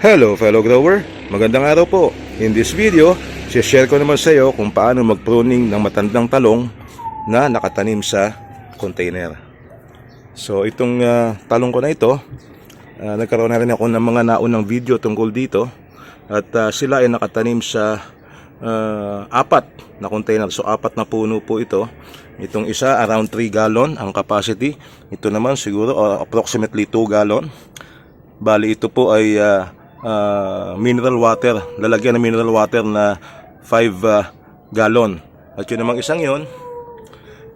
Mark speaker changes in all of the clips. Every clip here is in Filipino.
Speaker 1: Hello fellow grower, magandang araw po. In this video, share ko naman sa iyo kung paano mag-pruning ng matandang talong na nakatanim sa container. So itong ah, talong ko na ito, ah, nagkaroon na rin ako ng mga naunang video tungkol dito at ah, sila ay nakatanim sa ah, apat na container. So apat na puno po ito. Itong isa around 3 gallon ang capacity. Ito naman siguro ah, approximately 2 gallon. Bali ito po ay ah, ah, mineral water, lalagyan ng mineral water na 5 ah, gallon. At yun namang isang yun,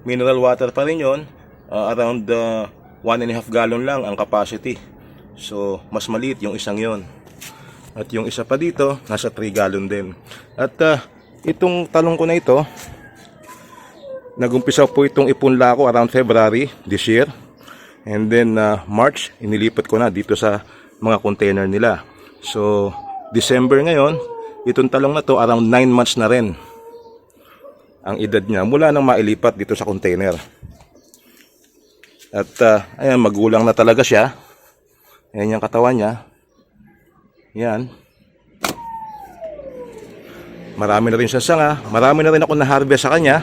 Speaker 1: mineral water pa rin yun, ah, around 1 and a half gallon lang ang capacity. So, mas maliit yung isang yun. At yung isa pa dito, nasa 3 gallon din. At ah, itong talong ko na ito, nagumpisa po itong ipunla ko around February this year. And then uh, March, inilipat ko na dito sa mga container nila. So, December ngayon, itong talong na to around 9 months na rin ang edad niya mula nang mailipat dito sa container. At uh, ayan, magulang na talaga siya. Ayan yung katawan niya. Yan. Marami na rin siya sanga. Marami na rin ako na-harvest sa kanya.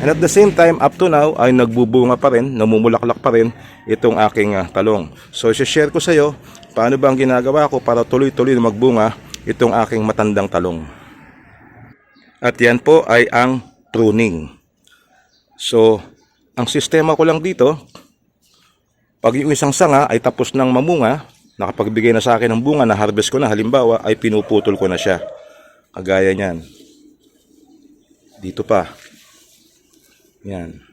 Speaker 1: And at the same time, up to now, ay nagbubunga pa rin, namumulaklak pa rin itong aking ah, talong. So, share ko sa iyo paano ba ang ginagawa ko para tuloy-tuloy na magbunga itong aking matandang talong. At yan po ay ang pruning. So, ang sistema ko lang dito, pag yung isang sanga ay tapos ng mamunga, nakapagbigay na sa akin ng bunga na harvest ko na, halimbawa, ay pinuputol ko na siya. Kagaya niyan. Dito pa. Yan.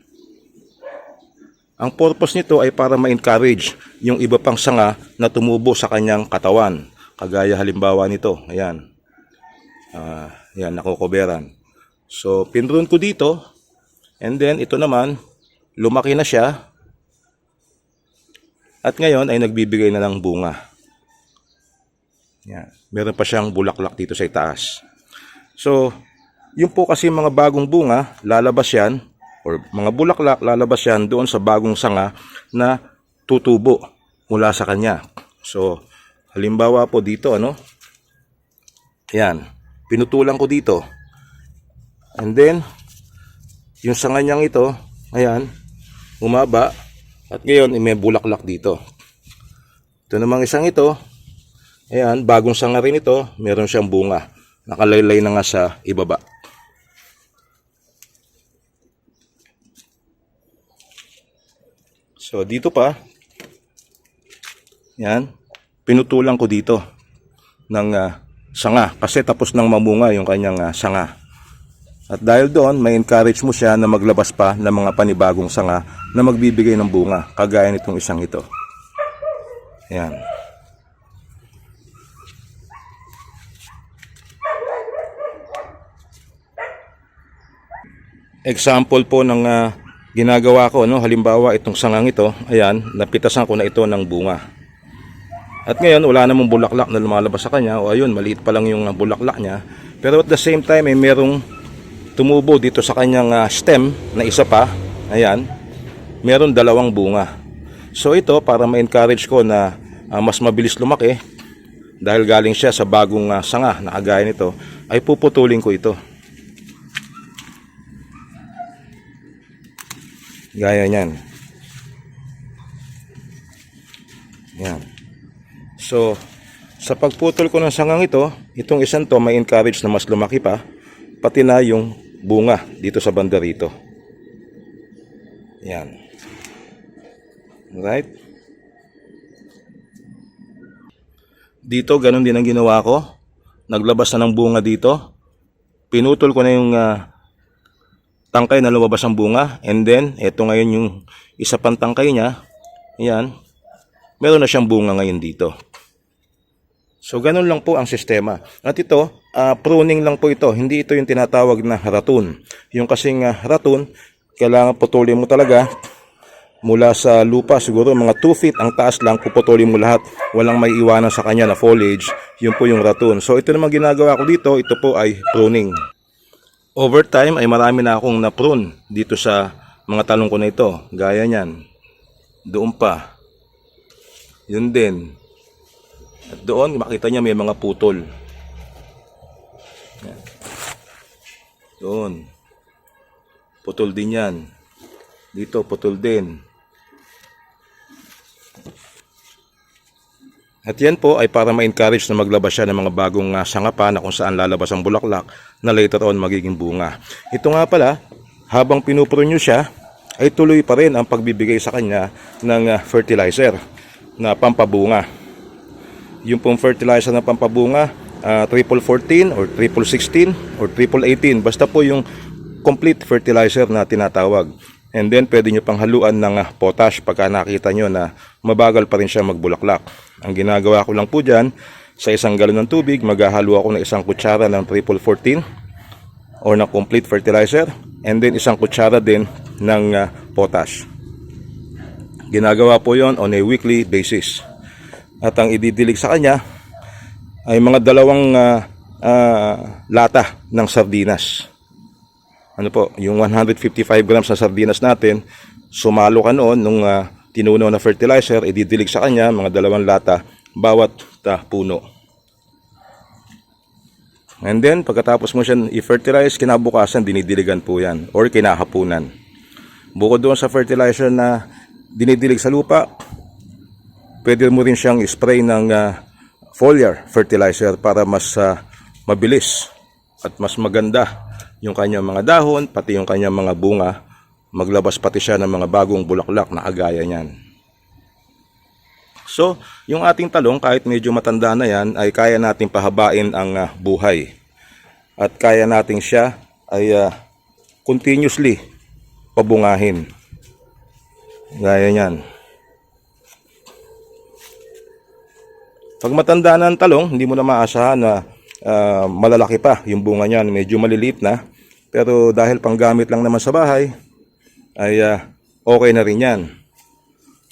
Speaker 1: Ang purpose nito ay para ma-encourage yung iba pang sanga na tumubo sa kanyang katawan. Kagaya halimbawa nito. Ayan. Ah, yan, nakokoberan. So, pinrun ko dito. And then, ito naman, lumaki na siya. At ngayon ay nagbibigay na ng bunga. Yan. Meron pa siyang bulaklak dito sa itaas. So, yung po kasi mga bagong bunga, lalabas yan, or mga bulaklak, lalabas yan doon sa bagong sanga na tutubo mula sa kanya. So, halimbawa po dito, ano? Yan. Pinutulan ko dito. And then, yung sanga niyang ito, ayan, umaba, at ngayon, eh, may bulaklak dito. Ito namang isang ito, ayan, bagong sanga rin ito, meron siyang bunga. Nakalaylay na nga sa ibaba. So, dito pa, yan, pinutulan ko dito ng ah, sanga kasi tapos nang mamunga yung kanyang ah, sanga. At dahil doon, may encourage mo siya na maglabas pa ng mga panibagong sanga na magbibigay ng bunga, kagaya nitong isang ito. Yan. Example po ng ah, ginagawa ko, no? halimbawa itong sangang ito, ayan, napitasan ko na ito ng bunga. At ngayon, wala namang bulaklak na lumalabas sa kanya. O ayun, maliit pa lang yung ah, bulaklak niya. Pero at the same time, eh, merong tumubo dito sa kanyang ah, stem na isa pa. Ayan. Meron dalawang bunga. So ito, para ma-encourage ko na ah, mas mabilis lumaki, dahil galing siya sa bagong ah, sanga na kagaya nito, ay puputulin ko ito. Gaya niyan. Yan. So, sa pagputol ko ng sangang ito, itong isang to may encourage na mas lumaki pa, pati na yung bunga dito sa banda rito. Yan. Right? Dito, ganun din ang ginawa ko. Naglabas na ng bunga dito. Pinutol ko na yung ah, tangkay na lumabas ang bunga. And then, eto ngayon yung isa pang tangkay niya. Ayan. Meron na siyang bunga ngayon dito. So, ganun lang po ang sistema. At ito, ah, pruning lang po ito. Hindi ito yung tinatawag na ratun. Yung kasing ah, ratun, kailangan putulin mo talaga mula sa lupa siguro mga 2 feet ang taas lang puputulin mo lahat walang may iwanan sa kanya na foliage yun po yung ratun so ito naman ginagawa ko dito ito po ay pruning over time ay marami na akong na-prune dito sa mga talong ko na ito gaya niyan doon pa yun din at doon makita niya may mga putol. Yan. Doon. Putol din yan. Dito, putol din. At yan po ay para ma-encourage na maglabas siya ng mga bagong uh, sanga pa na kung saan lalabas ang bulaklak na later on magiging bunga. Ito nga pala, habang pinupuro siya, ay tuloy pa rin ang pagbibigay sa kanya ng uh, fertilizer na pampabunga. Yung pong fertilizer na pampabunga, uh, triple 14 or triple 16 or triple 18, basta po yung complete fertilizer na tinatawag. And then pwede nyo pang haluan ng ah, potash pagka nakita nyo na mabagal pa rin siya magbulaklak. Ang ginagawa ko lang po dyan, sa isang galon ng tubig, maghahalo ako ng isang kutsara ng triple 14 or ng complete fertilizer and then isang kutsara din ng ah, potash. Ginagawa po yon on a weekly basis. At ang ididilig sa kanya ay mga dalawang ah, ah, lata ng sardinas ano po, yung 155 grams na sardinas natin, sumalo ka noon nung uh, tinunaw na fertilizer, ididilig sa kanya mga dalawang lata bawat ta, puno. And then, pagkatapos mo siya i-fertilize, kinabukasan, dinidiligan po yan or kinahapunan. Bukod doon sa fertilizer na dinidilig sa lupa, pwede mo rin siyang spray ng uh, foliar fertilizer para mas uh, mabilis at mas maganda yung kanyang mga dahon, pati yung kanyang mga bunga, maglabas pati siya ng mga bagong bulaklak na kagaya niyan. So, yung ating talong, kahit medyo matanda na yan, ay kaya nating pahabain ang uh, buhay. At kaya nating siya ay uh, continuously pabungahin. Gaya niyan. Pag matanda na ang talong, hindi mo na maasahan na uh, malalaki pa yung bunga niyan. Medyo maliliit na. Pero dahil panggamit lang naman sa bahay, ay uh, okay na rin yan.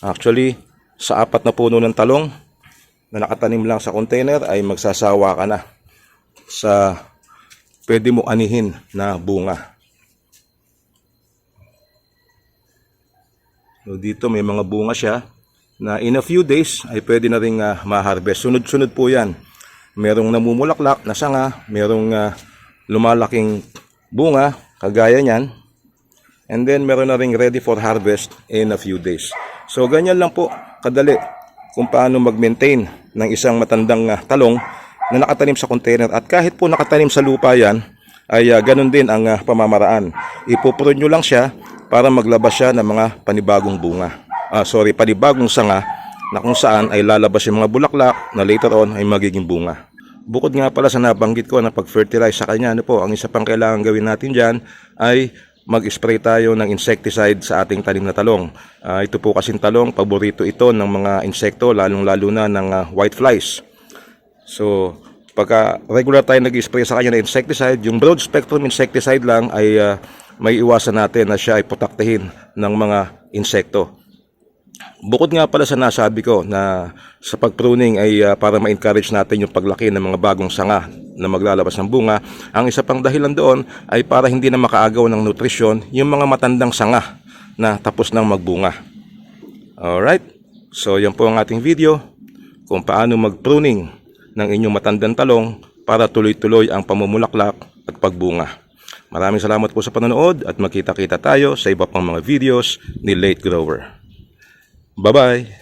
Speaker 1: Actually, sa apat na puno ng talong na nakatanim lang sa container ay magsasawa ka na sa pwede mo anihin na bunga. So dito may mga bunga siya na in a few days ay pwede na rin uh, ma-harvest. Sunod-sunod po yan. Merong namumulaklak na sanga, merong uh, lumalaking bunga, kagaya niyan. And then meron na ring ready for harvest in a few days. So ganyan lang po kadali kung paano mag-maintain ng isang matandang uh, talong na nakatanim sa container. At kahit po nakatanim sa lupa yan, ay uh, ganun din ang uh, pamamaraan. Ipupurod nyo lang siya para maglabas siya ng mga panibagong bunga. Ah, sorry, panibagong sanga na kung saan ay lalabas yung mga bulaklak na later on ay magiging bunga. Bukod nga pala sa nabanggit ko na pag-fertilize sa kanya, ano po, ang isa pang kailangan gawin natin dyan ay mag-spray tayo ng insecticide sa ating tanim na talong. Uh, ito po kasing talong, paborito ito ng mga insekto, lalong-lalo na ng uh, white flies. So, pagka regular tayo nag-spray sa kanya ng insecticide, yung broad spectrum insecticide lang ay uh, may iwasan natin na siya ay protektahin ng mga insekto. Bukod nga pala sa nasabi ko na sa pagpruning ay uh, para ma-encourage natin yung paglaki ng mga bagong sanga na maglalabas ng bunga, ang isa pang dahilan doon ay para hindi na makaagaw ng nutrisyon yung mga matandang sanga na tapos nang magbunga. Alright, so yan po ang ating video kung paano mag-pruning ng inyong matandang talong para tuloy-tuloy ang pamumulaklak at pagbunga. Maraming salamat po sa panonood at magkita-kita tayo sa iba pang mga videos ni Late Grower. Bye-bye!